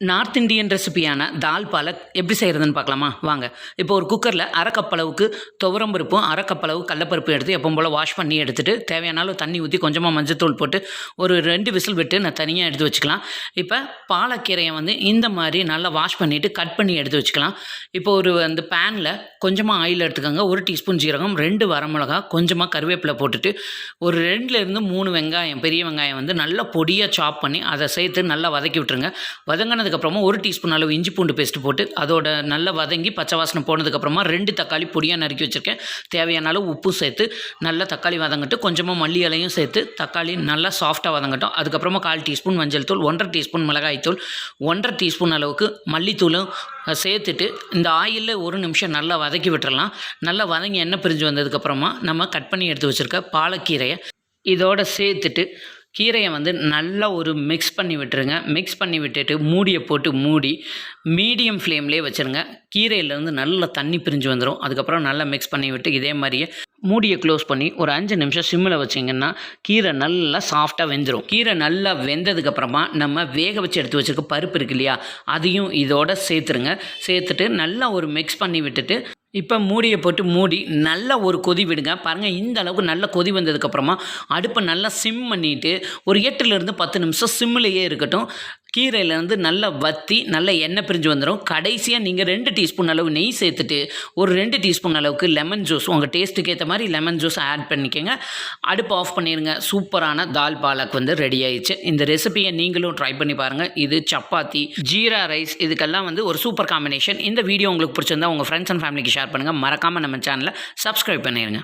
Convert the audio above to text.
North Indian ரெசிபியான தால் பாலக் எப்படி செய்கிறதுன்னு பார்க்கலாமா? வாங்க. இப்போ ஒரு குக்கரில் அரைக்கப்பளவுக்கு துவரம் பருப்பும் அரைக்கப்பளவு கடலப்பருப்பு எடுத்து எப்பவும் போல் வாஷ் பண்ணி எடுத்துகிட்டு தேவையான அளவு தண்ணி ஊற்றி கொஞ்சமாக மஞ்சத்தூள் போட்டு ஒரு ரெண்டு விசில் விட்டு நான் தனியாக எடுத்து வச்சுக்கலாம். இப்போ பாலக்கீரையை வந்து இந்த மாதிரி நல்லா வாஷ் பண்ணிவிட்டு கட் பண்ணி எடுத்து வச்சுக்கலாம். இப்போ ஒரு அந்த பேனில் கொஞ்சமாக ஆயில் எடுத்துக்கோங்க. ஒரு டீஸ்பூன் ஜீரகம் ரெண்டு வரமிளகா கொஞ்சமாக கருவேப்பிலை போட்டுட்டு ஒரு ரெண்டுலேருந்து மூணு வெங்காயம் பெரிய வெங்காயம் வந்து நல்லா பொடியாக சாப் பண்ணி அதை சேர்த்து நல்லா வதக்கி விட்டுருங்க. அதுக்கப்புறமா ஒரு டீஸ்பூன் அளவு இஞ்சி பூண்டு பேஸ்ட் போட்டு அதோட நல்லா வதங்கி பச்சை வாசனை போனதுக்கப்புறமா ரெண்டு தக்காளி பொடியாக நறுக்கி வச்சுருக்கேன். தேவையான அளவு உப்பு சேர்த்து நல்லா தக்காளி வதங்கட்டும். கொஞ்சமாக மல்லி இலையும் சேர்த்து தக்காளி நல்லா சாஃப்டாக வதங்கட்டும். அதுக்கப்புறமா கால் டீஸ்பூன் மஞ்சள் தூள் ஒன்றரை டீஸ்பூன் மிளகாய் தூள் ஒன்றரை டீஸ்பூன் அளவுக்கு மல்லித்தூளும் சேர்த்துட்டு இந்த ஆயிலில் ஒரு நிமிஷம் நல்லா வதக்கி விட்டுறலாம். நல்லா வதங்கி எண்ணெய் பிரிஞ்சு வந்ததுக்கப்புறமா நம்ம கட் பண்ணி எடுத்து வச்சுருக்க பாலக்கீரையை இதோட சேர்த்துட்டு கீரையை வந்து நல்லா ஒரு மிக்ஸ் பண்ணி விட்டுருங்க. மிக்ஸ் பண்ணி விட்டுட்டு மூடியை போட்டு மூடி மீடியம் ஃப்ளேம்லேயே வச்சுருங்க. கீரையிலேருந்து நல்லா தண்ணி பிரிஞ்சு வந்துடும் அதுக்கப்புறம் நல்லா மிக்ஸ் பண்ணி விட்டு இதே மாதிரியே மூடியை க்ளோஸ் பண்ணி ஒரு அஞ்சு நிமிஷம் சிம்மில் வச்சிங்கன்னா கீரை நல்லா சாஃப்டாக வெந்துடும் கீரை நல்லா வெந்ததுக்கப்புறமா நம்ம வேக வச்சு எடுத்து வச்சுருக்க பருப்பு இருக்கு இல்லையா அதையும் இதோட சேர்த்துருங்க. சேர்த்துட்டு நல்லா ஒரு மிக்ஸ் பண்ணி விட்டுட்டு இப்போ மூடியை போட்டு மூடி நல்லா ஒரு கொதி விடுங்க. பாருங்கள் இந்த அளவுக்கு நல்ல கொதி வந்ததுக்கப்புறமா அடுப்பை நல்லா சிம் பண்ணிவிட்டு ஒரு எட்டுலேருந்து பத்து நிமிஷம் சிம்மிலேயே இருக்கட்டும். கீரையிலேருந்து நல்லா வத்தி நல்லா எண்ணெய் பிரிஞ்சு வந்துடும் கடைசியாக நீங்கள் ரெண்டு டீஸ்பூன் அளவு நெய் சேர்த்துட்டு ஒரு ரெண்டு டீஸ்பூன் அளவுக்கு லெமன் ஜூஸ் உங்கள் டேஸ்ட்டுக்கு ஏற்ற மாதிரி லெமன் ஜூஸ் ஆட் பண்ணிக்கோங்க. அடுப்பு ஆஃப் பண்ணிடுங்க சூப்பரான தால் பாலக் வந்து ரெடி ஆயிடுச்சு. இந்த ரெசிபியை நீங்களும் ட்ரை பண்ணி பாருங்கள் இது சப்பாத்தி ஜீரா ரைஸ் இதுக்கெல்லாம் வந்து ஒரு சூப்பர் காம்பினேஷன் இந்த வீடியோ உங்களுக்கு பிடிச்சிருந்தா உங்கள் ஃப்ரெண்ட்ஸ் அண்ட் ஃபேமிலிக்கு ஷேர் பண்ணுங்கள் மறக்காமல் நம்ம சேனலை சப்ஸ்கிரைப் பண்ணிடுங்க